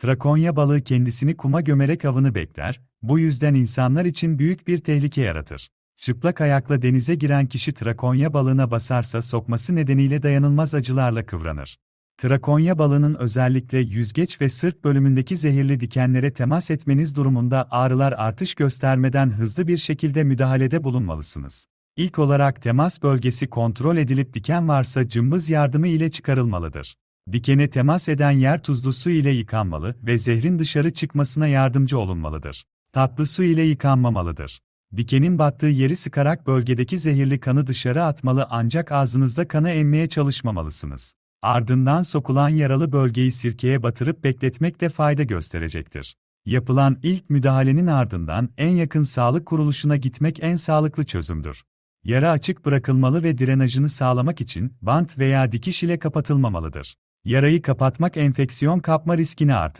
Trakonya balığı kendisini kuma gömerek avını bekler, bu yüzden insanlar için büyük bir tehlike yaratır. Çıplak ayakla denize giren kişi trakonya balığına basarsa sokması nedeniyle dayanılmaz acılarla kıvranır. Trakonya balığının özellikle yüzgeç ve sırt bölümündeki zehirli dikenlere temas etmeniz durumunda ağrılar artış göstermeden hızlı bir şekilde müdahalede bulunmalısınız. İlk olarak temas bölgesi kontrol edilip diken varsa cımbız yardımı ile çıkarılmalıdır. Dikene temas eden yer tuzlu su ile yıkanmalı ve zehrin dışarı çıkmasına yardımcı olunmalıdır. Tatlı su ile yıkanmamalıdır. Dikenin battığı yeri sıkarak bölgedeki zehirli kanı dışarı atmalı ancak ağzınızda kanı emmeye çalışmamalısınız. Ardından sokulan yaralı bölgeyi sirkeye batırıp bekletmek de fayda gösterecektir. Yapılan ilk müdahalenin ardından en yakın sağlık kuruluşuna gitmek en sağlıklı çözümdür. Yara açık bırakılmalı ve drenajını sağlamak için bant veya dikiş ile kapatılmamalıdır. Yarayı kapatmak enfeksiyon kapma riskini artırır.